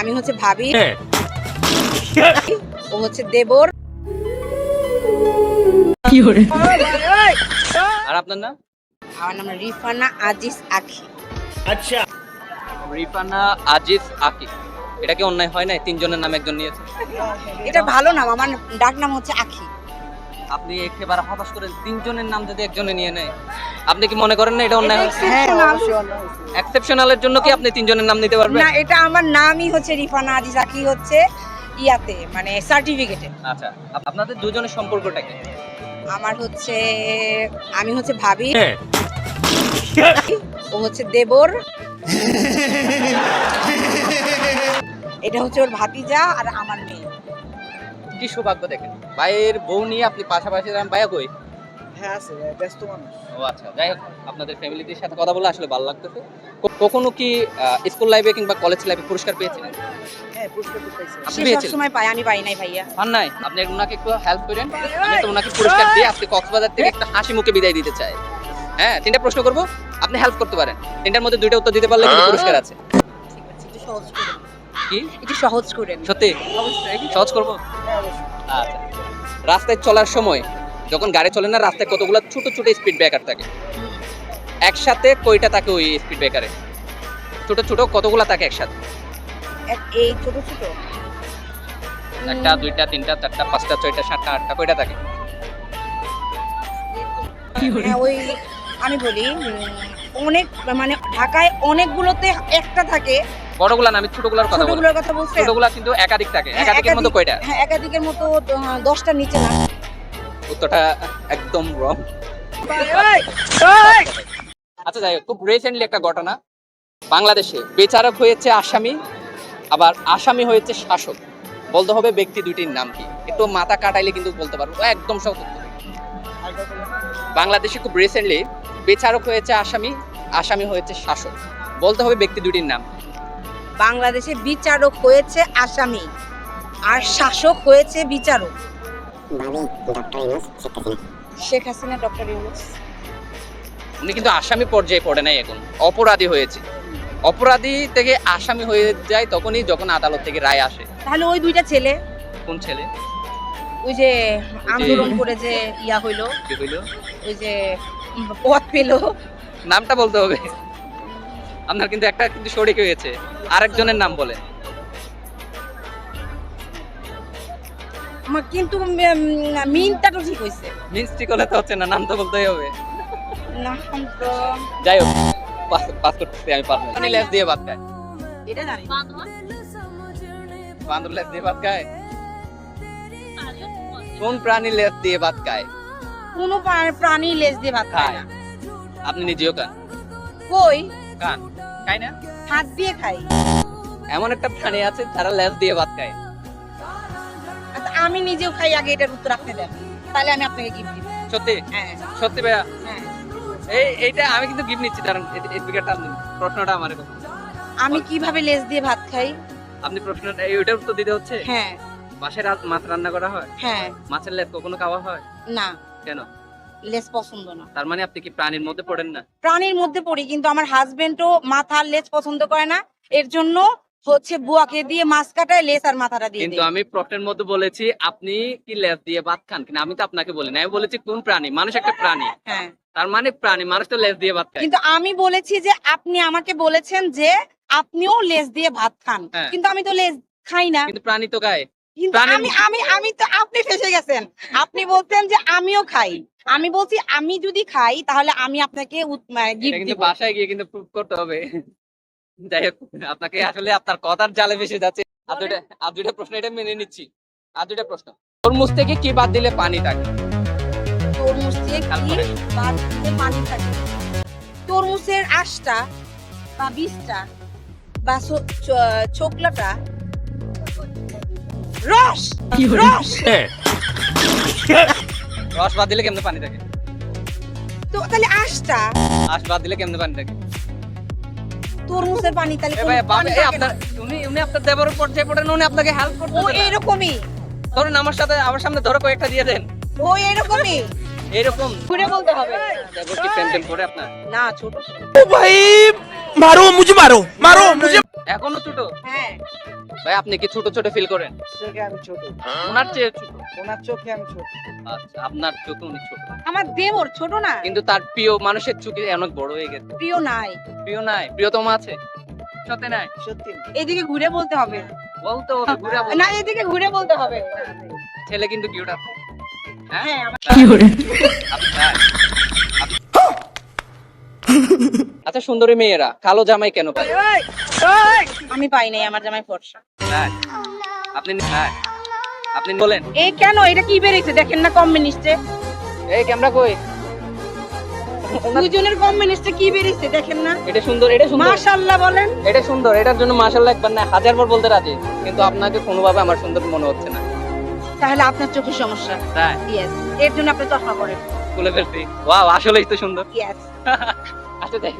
আমি হচ্ছে ভাবি। ও হচ্ছে দেবর। আর আপনার নাম? আমার নাম রিফানা আজিজ আখি। রিফানা আজিজ আকি এটা কি অন্যায় হয় নাই? তিনজনের নাম একজন নিয়েছে। এটা ভালো নাম আমার ডাক নাম হচ্ছে আখি। আপনি একেবারে হতাশ করেন তিনজনের নাম যদি একজনে নিয়ে নেয় আপনি কি মনে করেন না এটা অন্যায় হয়? হ্যাঁ এক্সেপশনালের জন্য কি আপনি তিনজনের নাম নিতে পারবেন? না এটা আমার নামই হচ্ছে রিফানা আজিজ আখি হচ্ছে ইয়াতে মানে সার্টিফিকেটে আচ্ছা আপনাদের দুজনের সম্পর্কটা কি? আমার হচ্ছে আমি হচ্ছে ভাবি। ও হচ্ছে দেবর। এটা হচ্ছে ওর ভাতিজা আর আমার মেয়ে। কি সৌভাগ্য দেখেন? ভাইয়ের বউ নিয়ে আপনি পাশাপাশি রান ভাইয়া কই? হ্যাঁ আছে ব্যস্ত মানুষ। ও আচ্ছা যাই হোক আপনাদের ফ্যামিলিদের সাথে কথা বলে আসলে ভালো লাগতেছে। কখনো কি স্কুল লাইফে কিংবা কলেজ লাইফে পুরস্কার পেয়েছিলেন? হ্যাঁ পুরস্কার তো পাইছে আপনি পেয়েছিলেন? সবসময় পায় আমি পাই নাই ভাইয়া। পান নাই? আপনি ওনাকে একটু হেল্প করেন। আমি তো ওনাকে পুরস্কার দিয়ে আজকে কক্সবাজার থেকে একটা হাসি মুখে বিদায় দিতে চাই। হ্যাঁ তিনটা প্রশ্ন করব। আপনি হেল্প করতে পারেন। তিনটার মধ্যে দুইটা উত্তর দিতে পারলে কিন্তু পুরস্কার আছে। ঠিক আছে একটু সহজ কি? একটু সহজ করেন সত্যি? সহজ করব? আচ্ছা রাস্তায় চলার সময় যখন গাড়ি চলে না রাস্তায় কতগুলো ছোট ছোট স্পিড ব্রেকার থাকে। একসাথে কয়টা থাকে ওই স্পিড ব্রেকারে ছোট ছোট কতগুলো থাকে একসাথে? এই ছোট ছোট? একটা দুইটা তিনটা চারটা পাঁচটা ছয়টা সাতটা আটটা কয়টা থাকে? হ্যাঁ ওই আমি বলি অনেক মানে ঢাকায় অনেকগুলোতে একটা থাকে। বড়গুলা না আমি ছোটগুলার কথা ছোটগুলোর কথা বলছেন ছোটগুলা কিন্তু একাধিক থাকে। হ্যাঁ, একাধিকের মতো কয়টা? হ্যাঁ একাধিকের মতো দশটার নিচে না। উত্তরটা একদম রং আচ্ছা যাই খুব রিসেন্টলি একটা ঘটনা। বাংলাদেশে বিচারক হয়েছে আসামি আবার আসামি হয়েছে শাসক। বলতে হবে ব্যক্তি দুইটির নাম কি। একটু মাথা কাটাইলে কিন্তু বলতে পারব। একদম সহজ বাংলাদেশে খুব রিসেন্টলি বিচারক হয়েছে আসামি আসামি হয়েছে শাসক। বলতে হবে ব্যক্তি দুটির নাম। বাংলাদেশে বিচারক হয়েছে আসামি আর শাসক হয়েছে বিচারক। শেখ হাসিনা। ডক্টর ইউনুস। উনি কিন্তু আসামি পর্যায়ে পড়ে নাই এখন অপরাধী হয়েছে। অপরাধী থেকে আসামি হয়ে যায় তখনই যখন আদালত থেকে রায় আসে। তাহলে ওই দুইটা ছেলে? কোন ছেলে? ওই যে আন্দোলন করে যে ইয়া হইল কি হইল? ওই যে পদ পেল। নামটা বলতে হবে। আপনার কিন্তু একটা কিন্তু শরিক হয়েছে। আরেকজনের নাম বলে আমার কিন্তু মিনটা তো ঠিক হয়েছে। মিনস্টি করলে তো হচ্ছে না নাম তো বলতেই হবে। নাম তো যাই হোক পাস পাস করতেছি আমি পারব না। লেস দিয়ে ভাত খায়। এটা জানি। বান্দর লেস দিয়ে ভাত খায়? কোন প্রাণী লেস দিয়ে ভাত খায়? কোন প্রাণী লেজ দিয়ে ভাত খায়। না। আপনি নিজেও খান? কই? খান। খাই না? হাত দিয়ে খাই। এমন একটা প্রাণী আছে যারা লেস দিয়ে ভাত খায়। আচ্ছা, আমি নিজেও খাই আগে এটার উত্তর আপনি দেন। তাহলে আমি আপনাকে গিফট দিব। সত্যি? হ্যাঁ। সত্যি ভাইয়া? হ্যাঁ। এই এইটা আমি কিন্তু গিফট নিচ্ছি কারণ স্পিকারটা আপনি প্রশ্নটা আমার আমি কীভাবে লেজ দিয়ে ভাত খাই? আপনি প্রশ্নটা এই ওইটার উত্তর দিতে হচ্ছে? হ্যাঁ। মাছের মাছ রান্না করা হয়? হ্যাঁ। মাছের লেজ কখনো খাওয়া হয়? না। কেন? লেজ পছন্দ না। তার মানে আপনি কি প্রাণীর মধ্যে পড়েন না? প্রাণীর মধ্যে পড়ি কিন্তু আমার হাজবেন্ডও মাথার লেজ পছন্দ করে না। এর জন্য হচ্ছে বুয়াকে দিয়ে মাছ কাটায় লেজ আর মাথাটা দিয়ে কিন্তু আমি প্রশ্নের মধ্যে বলেছি আপনি কি লেস দিয়ে ভাত খান কিনা? আমি তো আপনাকে বলি না আমি বলেছি কোন প্রাণী? মানুষ একটা প্রাণী। হ্যাঁ। তার মানে প্রাণী মানুষ তো লেজ দিয়ে ভাত খায়। কিন্তু আমি বলেছি যে আপনি আমাকে বলেছেন যে আপনিও লেস দিয়ে ভাত খান। হ্যাঁ। কিন্তু আমি তো লেজ খাই না। কিন্তু প্রাণী তো গায়ে কিন্তু আমি আমি আমি তো আপনি ফেসে গেছেন। আপনি বলছেন যে আমিও খাই। আমি বলছি আমি যদি খাই তাহলে আমি আপনাকে গিফট দিব। বাসায় গিয়ে কিন্তু প্রুভ করতে হবে। যাই হোক আপনাকে আসলে আপনার কথার জালে ভেসে যাচ্ছে। আর দুইটা প্রশ্ন এটা মেনে নিচ্ছি। আর দুইটা প্রশ্ন। তরমুজ থেকে কি বাদ দিলে পানি থাকে? তরমুজ দিয়ে খেয়াল কি বাদ দিয়ে পানি থাকে? তরমুজের আঁশটা বা বীজটা বা ছোকলাটা রস রস। রস বাদ দিলে কেমনে পানি থাকে? তো তাহলে আশটা। আশ বাদ দিলে কেমনে পানি থাকে? তরমুজের পানি তাহলে এ ভাই বাপ এ আপনার উনি উনি আপনার দেবর পর্যায়ে পড়েন উনি আপনাকে হেল্প করতে ও এরকমই। ধরুন আমার সাথে আমার সামনে ধরো কয়েকটা দিয়ে দেন। ও এরকমই। এরকম। ঘুরে বলতে হবে। দেবর কি প্যান করে আপনার? না ছোট। ও ভাই মারো মুঝে মারো মারো মুঝে এখনও ছোট? হ্যাঁ। ভাই আপনি কি ছোট ছোট ফিল করেন? চোখে আমি ছোট। ওনার চেয়ে ছোট। ওনার চোখে আমি ছোট। আচ্ছা আপনার চোখে উনি ছোট। আমার দেবর ছোট না। কিন্তু তার প্রিয় মানুষের চোখে অনেক বড় হয়ে গেছে। প্রিয় নাই। প্রিয় নাই। প্রিয়তমা আছে? সাথে নাই? সত্যি এদিকে ঘুরে বলতে হবে। বলতে হবে ঘুরে বলতে না এদিকে ঘুরে বলতে হবে। ছেলে কিন্তু কিউট আছে। হ্যাঁ? হ্যাঁ? আপনি- আচ্ছা। সুন্দরী মেয়েরা কালো জামাই কেন? পায় আমি পাই নাই আমার জামাই ফর্সা। আপনি আপনি বলেন। এই কেন? এটা কি বেরিয়েছে? দেখেন না এই ক্যামেরা কই? দুজনের কমিউনিস্টে কি বেরিয়েছে? দেখেন না। এটা সুন্দর এটা সুন্দর। মাশাআল্লাহ বলেন। এটা সুন্দর এটার জন্য মাশাআল্লাহ একবার না হাজার বার বলতে রাজি। কিন্তু আপনাকে কোনোভাবে আমার সুন্দর মনে হচ্ছে না। তাহলে আপনার চোখের সমস্যা? তাই ইয়েস এর জন্য আপনি চশমা পরেন খুলে ফেলছি। ওয়াও আসলেই তো সুন্দর। ইয়েস আচ্ছা দেখ।